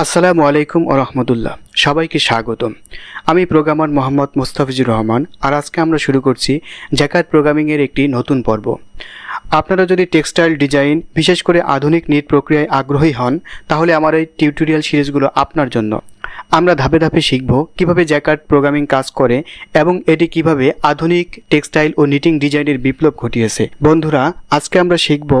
আসসালামু আলাইকুম ও রহমতুল্লাহ। সবাইকে স্বাগতম। আমি প্রোগ্রামার মোহাম্মদ মোস্তাফিজুর রহমান, আর আজকে আমরা শুরু করছি জ্যাকাত প্রোগ্রামিংয়ের একটি নতুন পর্ব। আপনারা যদি টেক্সটাইল ডিজাইন, বিশেষ করে আধুনিক নিট প্রক্রিয়ায় আগ্রহী হন, তাহলে আমার এই টিউটোরিয়াল সিরিজগুলো আপনার জন্য। আমরা ধাপে ধাপে শিখব কীভাবে জ্যাকার্ড প্রোগ্রামিং কাজ করে এবং এটি কীভাবে আধুনিক টেক্সটাইল ও নিটিং ডিজাইনের বিপ্লব ঘটিয়েছে। বন্ধুরা, আজকে আমরা শিখব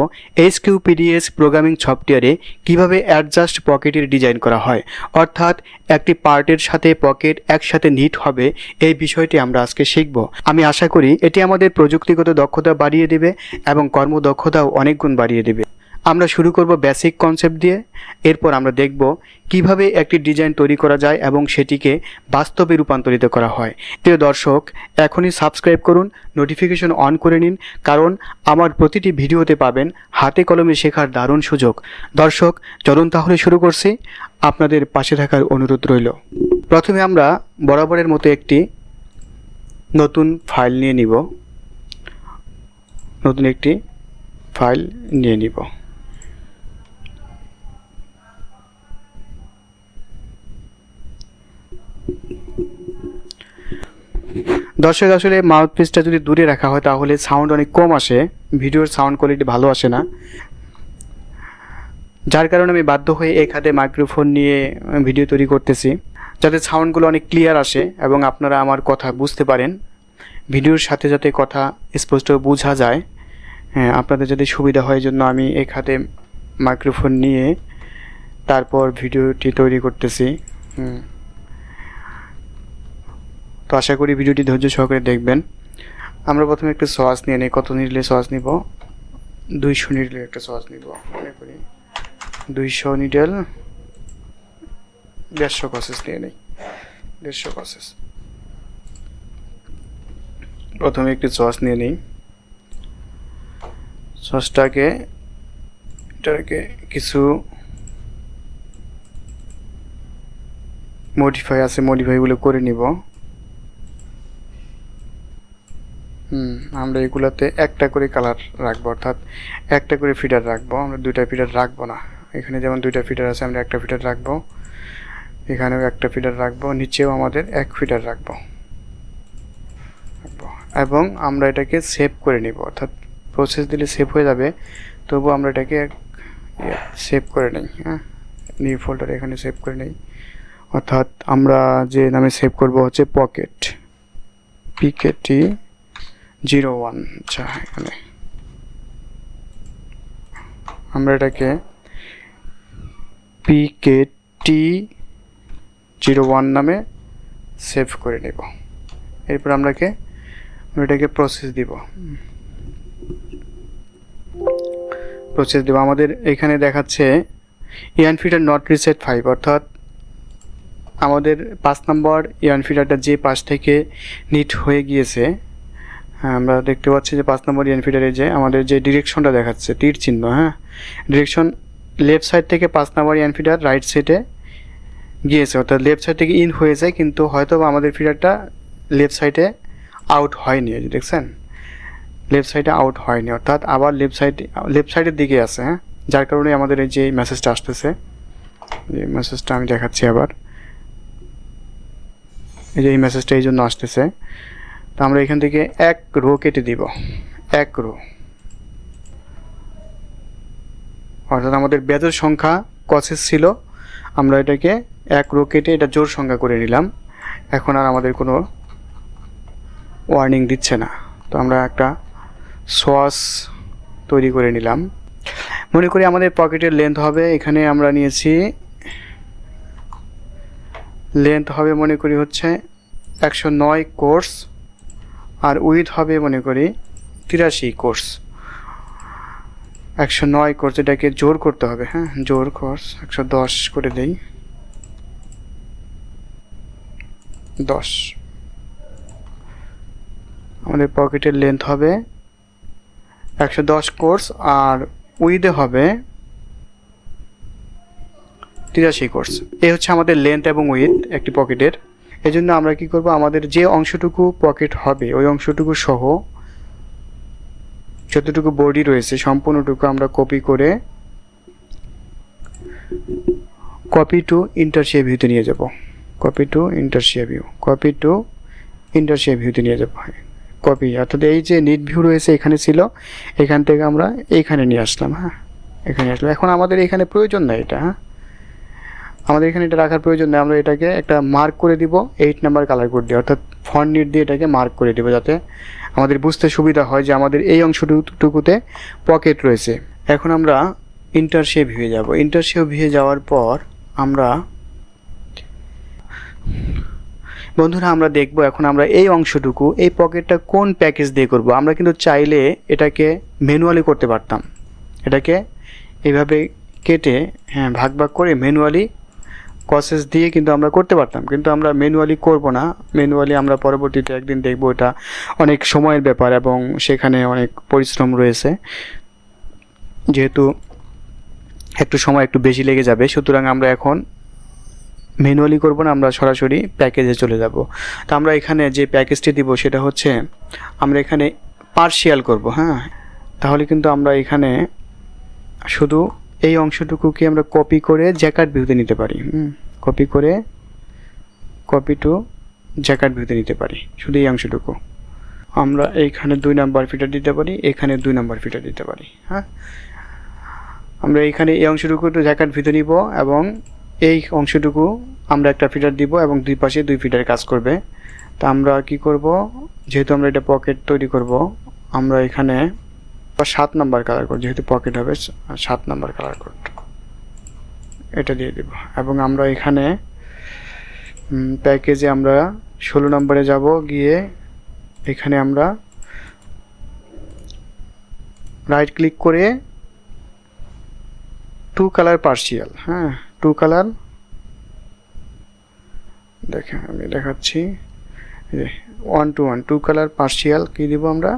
এসকিউপিডিএস প্রোগ্রামিং সফটওয়্যারে কীভাবে অ্যাডজাস্ট পকেটের ডিজাইন করা হয়। অর্থাৎ একটি পার্টের সাথে পকেট একসাথে নিট হবে, এই বিষয়টি আমরা আজকে শিখব। আমি আশা করি এটি আমাদের প্রযুক্তিগত দক্ষতা বাড়িয়ে দেবে এবং কর্মদক্ষতাও অনেক গুণ বাড়িয়ে দেবে। আমরা শুরু করব বেসিক কনসেপ্ট দিয়ে। এরপর আমরা দেখব কীভাবে একটি ডিজাইন তৈরি করা যায় এবং সেটিকে বাস্তবে রূপান্তরিত করা হয়। প্রিয় দর্শক, এখনই সাবস্ক্রাইব করুন নোটিফিকেশন অন করে নিন, কারণ আমার প্রতিটি ভিডিওতে পাবেন হাতে কলমে শেখার দারুণ সুযোগ। দর্শক, চলুন তাহলে শুরু করছি। আপনাদের পাশে থাকার অনুরোধ রইল। প্রথমে আমরা বরাবরের মতো একটি নতুন ফাইল নিয়ে নিব। নতুন একটি ফাইল নিয়ে নিব। দর্শক, আসলে মাউথপিসটা যদি দূরে রাখা হয়, তাহলে সাউন্ড অনেক কম আসে। ভিডিওর সাউন্ড কোয়ালিটি ভালো আসে না। যার কারণে আমি বাধ্য হয়ে এক হাতে মাইক্রোফোন নিয়ে ভিডিও তৈরি করতেছি। যাতে সাউন্ডগুলো অনেক ক্লিয়ার আসে এবং আপনারা আমার কথা বুঝতে পারেন। ভিডিওর সাথে যাতে কথা স্পষ্ট বোঝা যায়। হ্যাঁ আপনাদের যদি সুবিধা হয় জন্য আমি এক হাতে মাইক্রোফোন নিয়ে তারপর ভিডিওটি তৈরি করতেছি। হুম। তো আশা করি ভিডিওটি ধৈর্য সহকারে দেখবেন। আমরা প্রথমে একটু সস নিয়ে নিই, কত নিডলে সস নিব? দুইশো নিডলে একটা সস নিব, মনে করি। দুইশো নিডেল, দেড়শো কসেস নিয়ে নিই, দেড়শো কসেস প্রথমে একটু সস নিয়ে নিই। সসটাকে, এটাকে কিছু মডিফাই আছে মডিফাইগুলো করে নিব। হুম, আমরা এগুলোতে একটা করে কালার রাখব, অর্থাৎ একটা করে ফিডার রাখব। আমরা দুইটা ফিডার রাখব না। এখানে যেমন দুইটা ফিডার আছে, আমরা একটা ফিডার রাখব। এখানেও একটা ফিডার রাখব, নিচেও আমাদের এক ফিডার রাখব। রাখব। এবং আমরা এটাকে সেভ করে নিব, অর্থাৎ প্রসেস দিলে সেভ হয়ে যাবে, তবু আমরা এটাকে সেভ করে নিই হ্যাঁ? নিউ ফোল্ডার এখানে সেভ করে নিই। অর্থাৎ আমরা যে নামে সেভ করব হচ্ছে পকেট পিকেটি জিরো ওয়ান আচ্ছা এখানে। আমরা এটাকে পিকেটি জিরো ওয়ান নামে সেভ করে নেব। এরপর আমরাকে, আমরা এটাকে প্রসেস দিব। প্রসেস দেব। আমাদের এখানে দেখাচ্ছে yarn feeder not reset five অর্থাৎ আমাদের পাঁচ নম্বর ইয়ান ফিটারটা যে পাশ থেকে নিট হয়ে গিয়েছে হ্যাঁ আমরা দেখতে পাচ্ছি যে পাঁচ নম্বর ইনফিডারে যে আমাদের যে ডিরেকশনটা দেখাচ্ছে, তীর চিহ্ন হ্যাঁ? ডিরেকশন লেফট সাইড থেকে পাঁচ নম্বর ইনফিডার রাইট সাইডে গিয়েছে, অর্থাৎ লেফট সাইড থেকে ইন হয়ে যায়, কিন্তু হয়তো বা আমাদের ফিডারটা লেফট সাইডে আউট হয়নি দেখছেন? লেফট সাইডে আউট হয়নি, অর্থাৎ আবার লেফট সাইড লেফট সাইডের দিকে আছে হ্যাঁ? যার কারণে আমাদের এই যে মেসেজটা আসতেছে, এই মেসেজটা আমি দেখাচ্ছি আবার। এই যে এই মেসেজটা এই জন্য আসতেছে। তো আমরা এখান থেকে এক রো কেটে দিব। এক রো। অর্থাৎ আমাদের বেজের সংখ্যা কসেস ছিল। আমরা এটাকে এক রো কেটে এটা জোর সংখ্যা করে নিলাম। এখন আর আমাদের কোনো ওয়ার্নিং দিচ্ছে না। তো আমরা একটা সস তৈরি করে নিলাম। মনে করি আমাদের পকেটের লেন্থ হবে, এখানে আমরা নিয়েছি লেন্থ হবে মনে করি হচ্ছে একশো নয় কোর্স আর উইথ হবে, মনে করি, তিরাশি কোর্স। একশো নয় কোর্স, এটাকে জোর করতে হবে হ্যাঁ? জোর কোর্স, একশো দশ করে দেই। দশ। আমাদের পকেটের লেন্থ হবে একশো দশ কোর্স, আর উইথে হবে তিরাশি কোর্স। এই হচ্ছে আমাদের লেন্থ এবং উইথ একটি পকেটের। এই জন্য আমরা কি করব? আমাদের যে অংশটুকু পকেট হবে, ওই অংশটুকু সহ যতটুকু বডি রয়েছে, সম্পূর্ণটুকু আমরা কপি করে কপি টু ইন্টারশিয়া ভিউতে নিয়ে যাব। Copy to intarsia view, copy to intarsia ভিউতে নিয়ে যাব। কপি, অর্থাৎ এই যে নিট ভিউ রয়েছে এখানে ছিল, এখান থেকে আমরা এইখানে নিয়ে আসলাম হ্যাঁ? এখানে আসলাম। এখন আমাদের এখানে প্রয়োজন নাই এটা হ্যাঁ? আমাদের এখানে এটা রাখার প্রয়োজন নেই। আমরা এটাকে একটা মার্ক করে দিব এইট নাম্বার কালার কোড দিয়ে। অর্থাৎ ফন্ট নিট দিয়ে এটাকে মার্ক করে দিব যাতে আমাদের বুঝতে সুবিধা হয় যে আমাদের এই অংশটুকুতে পকেট রয়েছে। এখন আমরা ইন্টারশেপ ভিউয়ে যাব। ইন্টারশেপ ভিউয়ে যাওয়ার পর আমরা বন্ধুরা, আমরা দেখব এখন আমরা এই অংশটুকু, এই পকেটটা কোন প্যাকেজ দিয়ে করব। আমরা কিন্তু চাইলে এটাকে ম্যানুয়ালি করতে পারতাম। এটাকে এভাবে কেটে হ্যাঁ ভাগ ভাগ করে ম্যানুয়ালি কসেস দিয়ে কিন্তু আমরা করতে পারতাম। কিন্তু আমরা ম্যানুয়ালি করব না। ম্যানুয়ালি আমরা পরবর্তীতে একদিন দেখব এটা অনেক সময়ের ব্যাপার এবং সেখানে অনেক পরিশ্রম রয়েছে। যেহেতু একটু সময় একটু বেশি লেগে যাবে, সুতরাং আমরা এখন ম্যানুয়ালি করব না, আমরা সরাসরি প্যাকেজে চলে যাব। তো আমরা এখানে যে প্যাকেজটি দিব সেটা হচ্ছে, আমরা এখানে পার্শিয়াল করব হ্যাঁ? তাহলে কিন্তু আমরা এখানে শুধু এই অংশটুকুকে আমরা কপি করে জ্যাকার্ড ভিউতে নিতে পারি। কপি করে কপি টু জ্যাকার্ড ভিউতে নিতে পারি, শুধু এই অংশটুকু। আমরা এইখানে দুই নাম্বার ফিটার দিতে পারি, এখানে দুই নাম্বার ফিটার দিতে পারি হ্যাঁ? আমরা এইখানে এই অংশটুকু একটু জ্যাকার্ড ভিতরে নিব এবং এই অংশটুকু আমরা একটা ফিটার দিব এবং দুই পাশে দুই ফিটার কাজ করবে। তা আমরা কি করব? যেহেতু আমরা এটা পকেট তৈরি করব, আমরা এখানে সাত নাম্বার কালার কোড যেহেতু পকেট হবে, সাত নাম্বার কালার কোড এটা দিয়ে দিব। এবং আমরা এখানে প্যাকেজে আমরা ষোলো নম্বরে যাব, গিয়ে এখানে আমরা রাইট ক্লিক করে টু কালার পার্সিয়াল হ্যাঁ টু কালার দেখেন, আমি দেখাচ্ছি। One two one two colour partial কী দিব আমরা?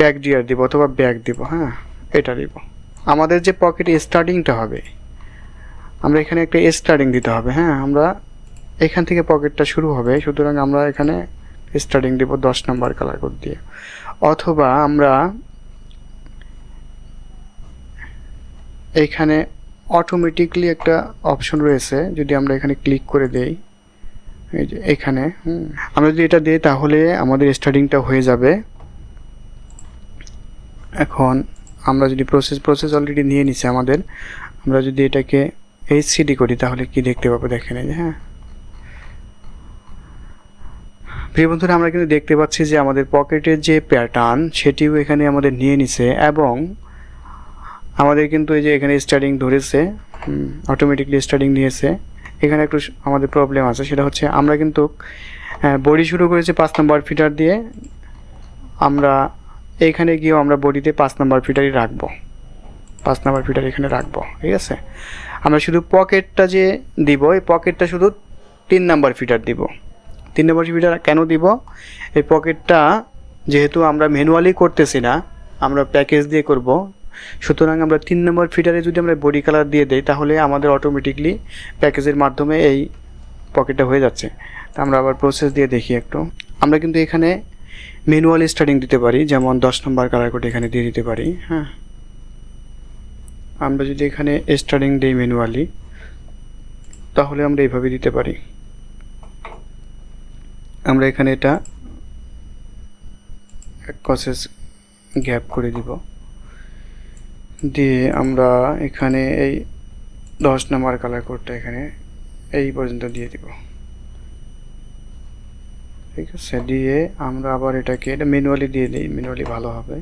ব্যাক ডিয়ার দিব অথবা ব্যাক দিব হ্যাঁ? এটা দিব। আমাদের যে পকেটে স্টার্টিংটা হবে, আমরা এখানে একটা স্টার্টিং দিতে হবে হ্যাঁ? আমরা এখান থেকে পকেটটা শুরু হবে, সুতরাং আমরা এখানে স্টার্টিং দিব দশ নম্বর কালার কোড দিয়ে। অথবা আমরা এখানে অটোমেটিকলি একটা অপশন রয়েছে, যদি আমরা এখানে ক্লিক করে দেই, এই যে এখানে আমরা যদি এটা দিই, তাহলে আমাদের স্টার্টিংটা হয়ে যাবে এখন আমরা যদি প্রসেস প্রসেস অলরেডি নিয়ে নিছে আমাদের, আমরা যদি এটাকে এইচসিডি করি, তাহলে কি দেখতে পাবো? দেখেন এই যে হ্যাঁ। প্রিয় বন্ধুরা, আমরা কিন্তু দেখতে পাচ্ছি যে আমাদের পকেটের যে প্যাটার্ন সেটিও এখানে আমাদের নিয়ে নিছে এবং আমাদের কিন্তু এই যে এখানে স্টার্টিং ধরেছে অটোমেটিকলি স্টার্টিং নিয়েছে। এখানে একটু আমাদের প্রবলেম আছে, সেটা হচ্ছে আমরা কিন্তু বডি শুরু করেছি পাঁচ নম্বর ফিটার দিয়ে। আমরা এইখানে গিয়েও আমরা বডিতে পাঁচ নম্বর ফিটারই রাখব। পাঁচ নম্বর ফিটার এখানে রাখব, ঠিক আছে? আমরা শুধু পকেটটা যে দিব, এই পকেটটা শুধু তিন নম্বর ফিটার দিব। তিন নম্বর ফিটার কেন দিব? এই পকেটটা যেহেতু আমরা ম্যানুয়ালি করতেছি না, আমরা প্যাকেজ দিয়ে করব। সুতরাং আমরা তিন নম্বর ফিটারে যদি আমরা বডি কালার দিয়ে দেই, তাহলে আমাদের অটোমেটিকলি প্যাকেজের মাধ্যমে এই পকেটটা হয়ে যাচ্ছে। তা আমরা আবার প্রসেস দিয়ে দেখি একটু। আমরা কিন্তু এখানে ম্যানুয়ালি স্টার্টিং দিতে পারি, যেমন দশ নম্বর কালার কোড এখানে দিয়ে দিতে পারি হ্যাঁ। আমরা যদি এখানে স্টার্টিং দিই ম্যানুয়ালি, তাহলে আমরা এইভাবে দিতে পারি। আমরা এখানে এটা এক কসেস গ্যাপ করে দিব। দিয়ে আমরা এখানে এই দশ নম্বর কালার কোডটা এখানে এই পর্যন্ত দিয়ে দিব। ঠিক আছে, দিয়ে আমরা আবার এটাকে, এটা ম্যানুয়ালি দিয়ে দিই ম্যানুয়ালি ভালো হবে।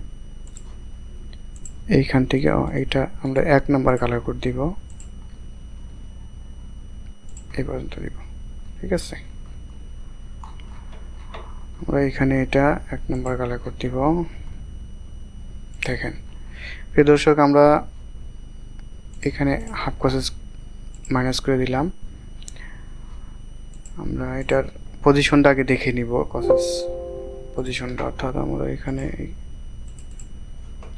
এইখান থেকে এটা আমরা এক নম্বর কালার কোড দিব। এই পর্যন্ত দিব, ঠিক আছে? আমরা এখানে এটা এক নম্বর কালার কোড দিব। দেখেন, প্রিয় দর্শক, আমরা এখানে হাফ কসেস মাইনাস করে দিলাম। আমরা এটার পজিশনটা আগে দেখে নিব কসেস পজিশনটা অর্থাৎ আমরা এখানে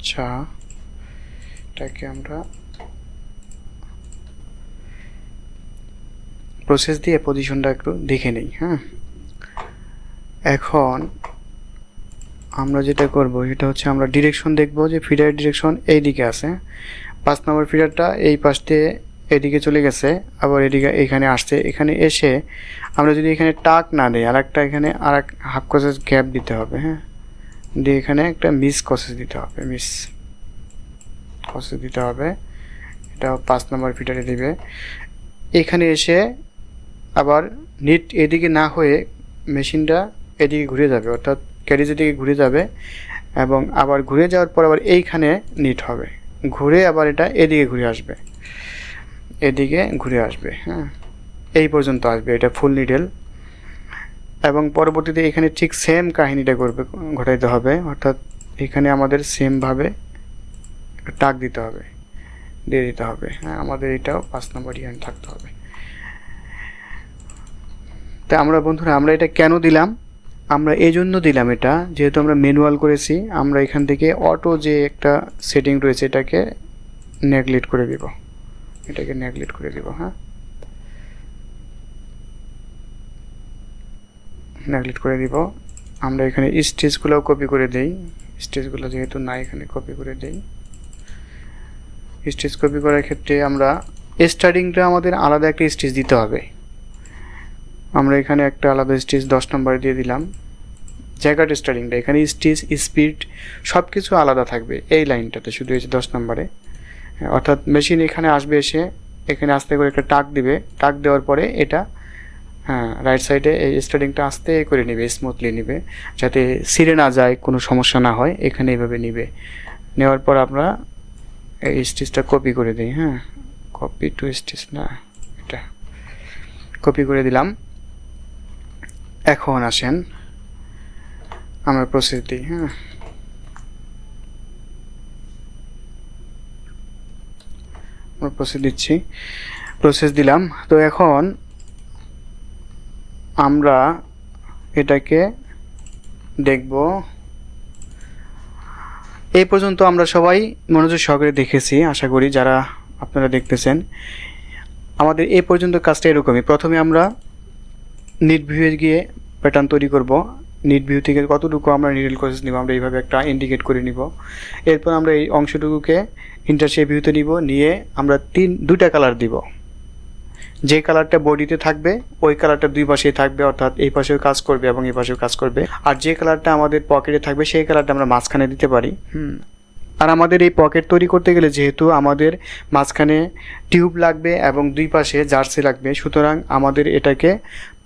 চা এটাকে আমরা প্রসেস দিয়ে পজিশনটা একটু দেখে নিই হ্যাঁ? এখন আমরা যেটা করব, সেটা হচ্ছে আমরা ডিরেকশন দেখব যে ফিডারের ডিরেকশন এই দিকে আছে। পাঁচ নম্বর ফিডারটা এই পাশ দিয়ে এদিকে চলে গেছে, আবার এদিকে এখানে আসছে। এখানে এসে আমরা যদি এখানে টাক না দিই আর একটা এখানে আর এক হাফ কসেস গ্যাপ দিতে হবে হ্যাঁ? দিয়ে এখানে একটা মিস কসেস দিতে হবে মিস কসেস দিতে হবে। এটা পাঁচ নম্বর ফিটারে দিবে। এখানে এসে আবার নিট এদিকে না হয়ে মেশিনটা এদিকে ঘুরে যাবে, অর্থাৎ ক্যারিজের দিকে ঘুরে যাবে এবং আবার ঘুরে যাওয়ার পর আবার এইখানে নিট হবে। ঘুরে আবার এটা এদিকে ঘুরে আসবে। এদিকে ঘুরে আসবে হ্যাঁ? এই পর্যন্ত আসবে, এটা ফুল নিডেল এবং পরবর্তীতে এখানে ঠিক সেম কাহিনীটা করবে ঘটাইতে হবে, অর্থাৎ এখানে আমাদের সেমভাবে টাক দিতে হবে, দিয়ে দিতে হবে হ্যাঁ? আমাদের এটাও পাঁচ নম্বর ইয়ান থাকতে হবে। তা আমরা বন্ধুরা, আমরা এটা কেন দিলাম? আমরা এই জন্য দিলাম এটা, যেহেতু আমরা ম্যানুয়াল করেছি, আমরা এখান থেকে অটো যে একটা সেটিং রয়েছে এটাকে নেগলেক্ট করে দিব। এটাকে নেগলেক্ট করে দিব হ্যাঁ? নেগলেক্ট করে দিব। আমরা এখানে স্টেজগুলোও কপি করে দেই। স্টেজগুলো যেহেতু না এখানে কপি করে দেই। স্টেজ কপি করার ক্ষেত্রে আমরা স্টার্টিংটা আমাদের আলাদা একটা স্টেজ দিতে হবে। আমরা এখানে একটা আলাদা স্টেজ দশ নম্বরে দিয়ে দিলাম। জ্যাকেট স্টার্টিংটা এখানে স্টেজ স্পিড সব কিছু আলাদা থাকবে এই লাইনটাতে, শুধু হয়েছে দশ নম্বরে। অর্থাৎ মেশিন এখানে আসবে এসে, এখানে আস্তে করে একটা টাক দিবে। টাক দেওয়ার পরে এটা হ্যাঁ রাইট সাইডে এই স্টার্টিংটা আস্তে করে নেবে স্মুথলি নেবে, যাতে সিরে না যায়, কোনো সমস্যা না হয়, এখানে এইভাবে নিবে। নেওয়ার পর আমরা এই স্টিচটা কপি করে দিই হ্যাঁ। কপি টু স্টিচ না, এটা। কপি করে দিলাম। এখন আসেন, আমরা প্রসেস দিই হ্যাঁ। প্রসেস দিচ্ছি। প্রসেস দিলাম। তো এখন আমরা এটাকে দেখব। এই পর্যন্ত আমরা সবাই মনোযোগ সহকারে দেখেছি, আশা করি যারা আপনারা দেখতেছেন। আমাদের এই পর্যন্ত কাজটা এরকমই। প্রথমে আমরা নিট ভিউয়ে গিয়ে প্যাটার্ন তৈরি করব। নিট ভিউ থেকে কতটুকু আমরা নিডল কোর্সেস নিব, আমরা এইভাবে একটা ইন্ডিকেট করে নিব। এরপর আমরা এই অংশটুকুকে ইন্টারশেপ ভিউতে নিব, নিয়ে আমরা তিন, দুইটা কালার দিব। যে কালারটা বডিতে থাকবে, ওই কালারটা দুই পাশেই থাকবে, অর্থাৎ এই পাশেও কাজ করবে এবং এই পাশেও কাজ করবে। আর যে কালারটা আমাদের পকেটে থাকবে, সেই কালারটা আমরা মাঝখানে দিতে পারি। হুম। আর আমাদের এই পকেট তৈরি করতে গেলে যেহেতু আমাদের মাঝখানে টিউব লাগবে এবং দুই পাশে জার্সি লাগবে, সুতরাং আমাদের এটাকে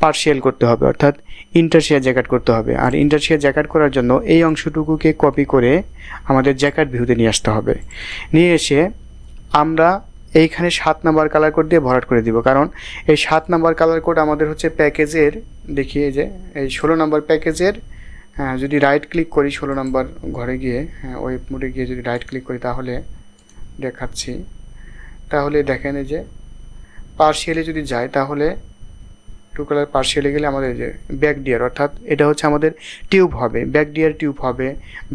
পার্শিয়াল করতে হবে, অর্থাৎ ইন্টারশিয়া জ্যাকেট করতে হবে। আর ইন্টারশিয়া জ্যাকেট করার জন্য এই অংশটুকুকে কপি করে আমাদের জ্যাকেট ভিউতে নিয়ে আসতে হবে। নিয়ে এসে আমরা এইখানে সাত নাম্বার কালার কোড দিয়ে ভরাট করে দিব, কারণ এই সাত নাম্বার কালার কোড আমাদের হচ্ছে প্যাকেজের, দেখি এই যে, এই ষোলো নাম্বার প্যাকেজের হ্যাঁ যদি রাইট ক্লিক করি ষোলো নম্বর ঘরে গিয়ে হ্যাঁ ওয়েব মোডে গিয়ে যদি রাইট ক্লিক করি তাহলে দেখাচ্ছি। তাহলে দেখেন যে পার্সিয়ালে যদি যায় তাহলে টু কালার পার্সিয়ালে গেলে আমাদের যে ব্যাক ডিয়ার অর্থাৎ এটা হচ্ছে আমাদের টিউব হবে। ব্যাক ডিয়ার টিউব হবে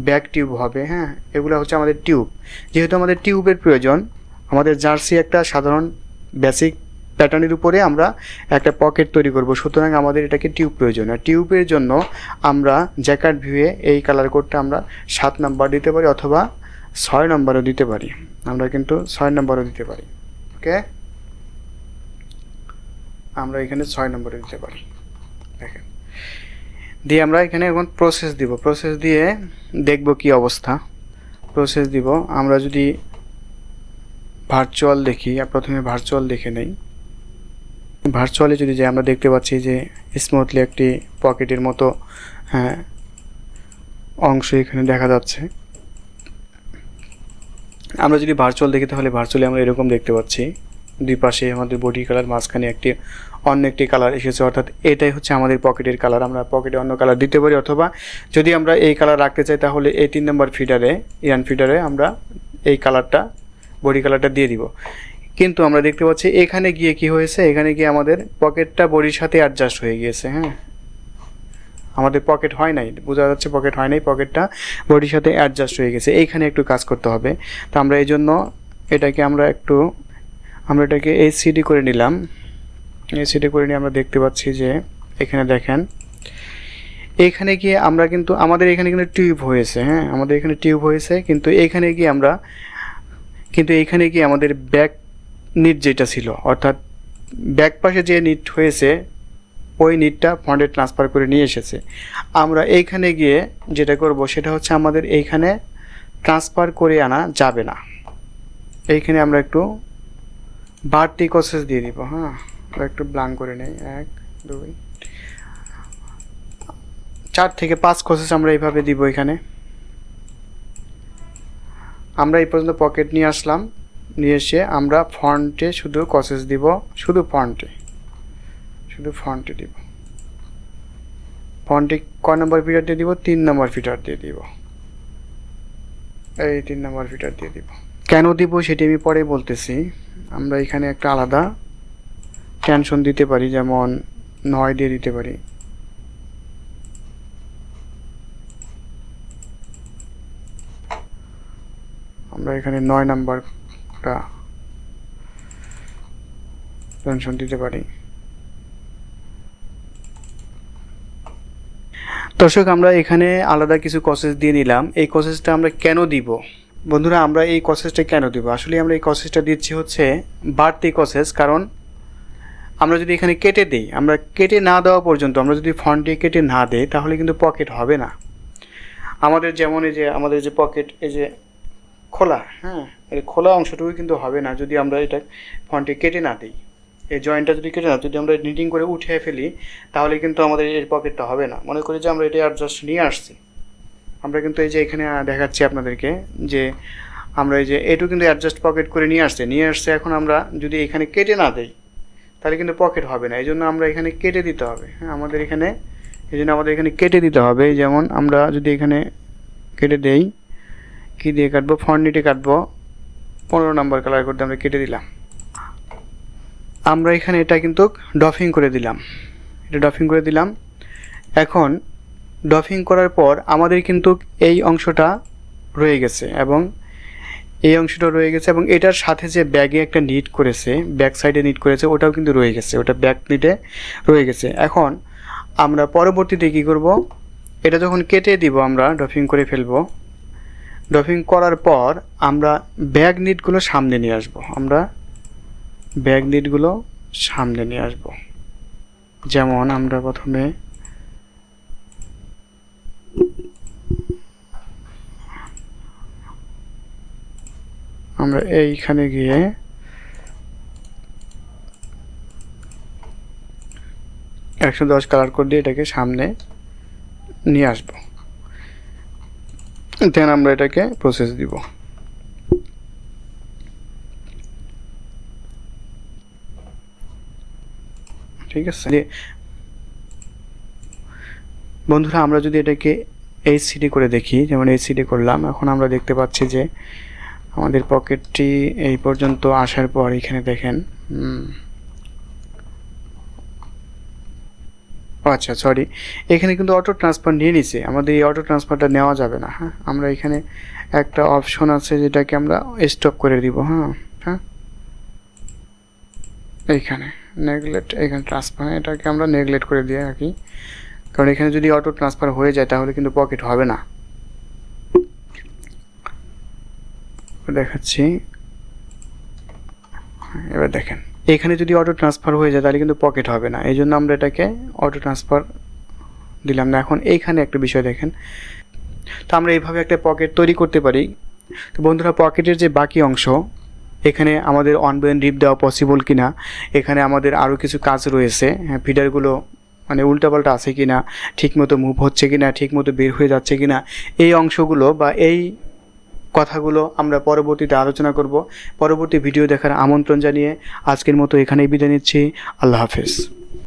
ব্যাক টিউব হবে হ্যাঁ এগুলো হচ্ছে আমাদের টিউব যেহেতু আমাদের টিউবের প্রয়োজন, আমাদের জার্সি একটা সাধারণ বেসিক প্যাটার্নের উপরে আমরা একটা পকেট তৈরি করব। সুতরাং আমাদের এটাকে টিউব প্রয়োজন। আর টিউবের জন্য আমরা জ্যাকেট ভিউয়ে এই কালার কোডটা আমরা সাত নাম্বার দিতে পারি অথবা ছয় নম্বরও দিতে পারি। আমরা কিন্তু ছয় নম্বরও দিতে পারি। ওকে? আমরা এখানে ছয় নম্বরে দিতে পারি। দেখেন। দিয়ে আমরা এখানে এখন প্রসেস দিব। প্রসেস দিয়ে দেখব কি অবস্থা। প্রসেস দিব। আমরা যদি ভার্চুয়াল দেখি, প্রথমে ভার্চুয়াল দেখে নেই। ভার্চুয়ালে যদি যাই আমরা দেখতে পাচ্ছি যে স্মুথলি একটি পকেটের মতো হ্যাঁ অংশ এখানে দেখা যাচ্ছে। আমরা যদি ভার্চুয়াল দেখি তাহলে ভার্চুয়ালি আমরা এরকম দেখতে পাচ্ছি। দুই পাশে আমাদের বডি কালার মাঝখানে একটি, অন্য একটি কালার এসেছে। অর্থাৎ এটাই হচ্ছে আমাদের পকেটের কালার আমরা পকেটে অন্য কালার দিতে পারি অথবা যদি আমরা এই কালার রাখতে চাই তাহলে এই তিন নম্বর ফিডারে ইয়ান ফিডারে আমরা এই কালারটা বডি কালারটা দিয়ে দিব। কিন্তু আমরা দেখতে পাচ্ছি এখানে গিয়ে কি হয়েছে? এখানে গিয়ে আমাদের পকেটটা বডির সাথে অ্যাডজাস্ট হয়ে গিয়েছে হ্যাঁ? আমাদের পকেট হয় নাই, বোঝা যাচ্ছে পকেট হয় নাই পকেটটা বডির সাথে অ্যাডজাস্ট হয়ে গেছে। এইখানে একটু কাজ করতে হবে। তো আমরা এই জন্য এটাকে আমরা একটু, আমরা এটাকে এইচসিডি করে নিলাম। এইচসিডি করে নিয়ে আমরা দেখতে পাচ্ছি যে এখানে দেখেন, এখানে গিয়ে আমরা কিন্তু, আমাদের এখানে কিন্তু টিউব হয়েছে হ্যাঁ? আমাদের এখানে টিউব হয়েছে, কিন্তু এইখানে গিয়ে আমরা, কিন্তু এইখানে গিয়ে আমাদের ব্যাক নিট যেটা ছিল, অর্থাৎ ব্যাক পাশে যে নিট হয়েছে, ওই নিটটা ফন্ডে ট্রান্সফার করে নিয়ে এসেছে। আমরা এইখানে গিয়ে যেটা করব, সেটা হচ্ছে আমাদের এইখানে ট্রান্সফার করে আনা যাবে না। এইখানে আমরা একটু বাড়তি কসেস দিয়ে দিব হ্যাঁ? আমরা একটু ব্লাং করে নেই, এক, দুই, চার থেকে পাঁচ কসেস আমরা এইভাবে দিব এখানে। আমরা এই পর্যন্ত পকেট নিয়ে আসলাম। নিয়ে এসে আমরা ফন্টে শুধু কসেস দিব, শুধু ফন্টে শুধু ফন্টে দিব। ফন্টে কয় নম্বর ফিটার দিয়ে দিব, তিন নম্বর ফিটার দিয়ে দিব। এই তিন নম্বর ফিটার দিয়ে দিব। কেন দিব সেটি আমি পরে বলতেছি। আমরা এখানে একটা আলাদা টেনশন দিতে পারি, যেমন নয় দিয়ে দিতে পারি। আমরা এখানে নয় নাম্বারটা টেনশন দিতে পারি। দর্শক, আমরা এখানে আলাদা কিছু কসেস দিয়ে নিলাম। এই কসেসটা আমরা কেন দিব? বন্ধুরা, আমরা এই কসেসটা কেন দিব? আসলে আমরা এই কসেসটা দিচ্ছি হচ্ছে বাড়তি কসেস কারণ আমরা যদি এখানে কেটে দিই, আমরা কেটে না দেওয়া পর্যন্ত, আমরা যদি ফন্ট কেটে না দিই, তাহলে কিন্তু পকেট হবে না। আমাদের যেমন এই যে, আমাদের যে পকেট এই যে খোলা। হ্যাঁ এই খোলা অংশটুকু কিন্তু হবে না যদি আমরা এটা ফন্টে কেটে না দিই। এই জয়েন্টটা যদি কেটে না যদি আমরা নিটিং করে উঠে ফেলি তাহলে কিন্তু আমাদের এই পকেটটা হবে না। মনে করি যে আমরা এটা অ্যাডজাস্ট নিয়ে আসছি। আমরা কিন্তু এই যে এখানে দেখাচ্ছি আপনাদেরকে যে আমরা এই যে এটু কিন্তু অ্যাডজাস্ট পকেট করে নিয়ে আসছে। নিয়ে আসছে এখন আমরা যদি এখানে কেটে না দেই তাহলে কিন্তু পকেট হবে না। এই জন্য আমরা এখানে কেটে দিতে হবে। হ্যাঁ আমাদের এখানে এই জন্য আমাদের এখানে কেটে দিতে হবে। যেমন আমরা যদি এখানে কেটে দেই কী দিয়ে কাটবো? ফন্ডিটে কাটবো। পনেরো নম্বর কালার করতে আমরা কেটে দিলাম। আমরা এখানে এটা কিন্তু ডফিং করে দিলাম। এটা ডফিং করে দিলাম। এখন ডফিং করার পর আমাদের কিন্তু এই অংশটা রয়ে গেছে এবং এই অংশটা রয়ে গেছে এবং এটার সাথে যে ব্যাগে একটা নিট করেছে ব্যাক সাইডে নিট করেছে, ওটাও কিন্তু রয়ে গেছে। ওটা ব্যাক নিটে রয়ে গেছে। এখন আমরা পরবর্তীতে কী করব? এটা যখন কেটে দিব আমরা ডফিং করে ফেলব। ডফিং করার পর আমরা ব্যাগ নিটগুলো সামনে নিয়ে আসব। আমরা ব্যাগ নিটগুলো সামনে নিয়ে আসব। যেমন আমরা প্রথমে আমরা এইখানে গিয়ে একশো দশ কালার কোড দিয়ে এটাকে সামনে নিয়ে আসব। দেন আমরা এটাকে প্রসেস দিব। ঠিক আছে? বন্ধুরা, আমরা যদি এটাকে এই সিডি করে দেখি, যেমন এই সিডি করলাম, এখন আমরা দেখতে পাচ্ছি যে আমাদের পকেটটি এই পর্যন্ত আসার পর এখানে দেখেন হুম, ও আচ্ছা সরি এখানে কিন্তু অটো ট্রান্সফার নিয়ে নিছে। আমাদের এই অটো ট্রান্সফারটা নেওয়া যাবে না হ্যাঁ? আমরা এখানে একটা অপশন আছে যেটাকে আমরা স্টপ করে দিব হ্যাঁ? হ্যাঁ? এইখানে নেগলেট এখানে ট্রান্সফার এটাকে আমরা নেগলেট করে দিয়ে রাখি। কারণ এখানে যদি অটো ট্রান্সফার হয়ে যায়, তাহলে কিন্তু পকেট হবে না। দেখাচ্ছি। এবার দেখেন। এখানে যদি অটো ট্রান্সফার হয়ে যায়, তাহলে কিন্তু পকেট হবে না। এই জন্য আমরা এটাকে অটো ট্রান্সফার দিলাম না। এখন এইখানে একটা বিষয় দেখেন। তো আমরা এইভাবে একটা পকেট তৈরি করতে পারি। তো বন্ধুরা পকেটের যে বাকি অংশ, এখানে আমাদের অনবেন রিপ দেওয়া পসিবল কি না এখানে আমাদের আরও কিছু কাজ রয়েছে। হ্যাঁ ফিডারগুলো মানে উল্টাপাল্টা আছে কিনা, ঠিকমতো মুভ হচ্ছে কিনা, ঠিকমতো বের হয়ে যাচ্ছে কি না এই অংশগুলো বা এই কথাগুলো আমরা পরবর্তীতে আলোচনা করব। পরবর্তী ভিডিও দেখার আমন্ত্রণ জানিয়ে আজকের মতো এখানেই বিদায় নিচ্ছি। আল্লাহ হাফেজ।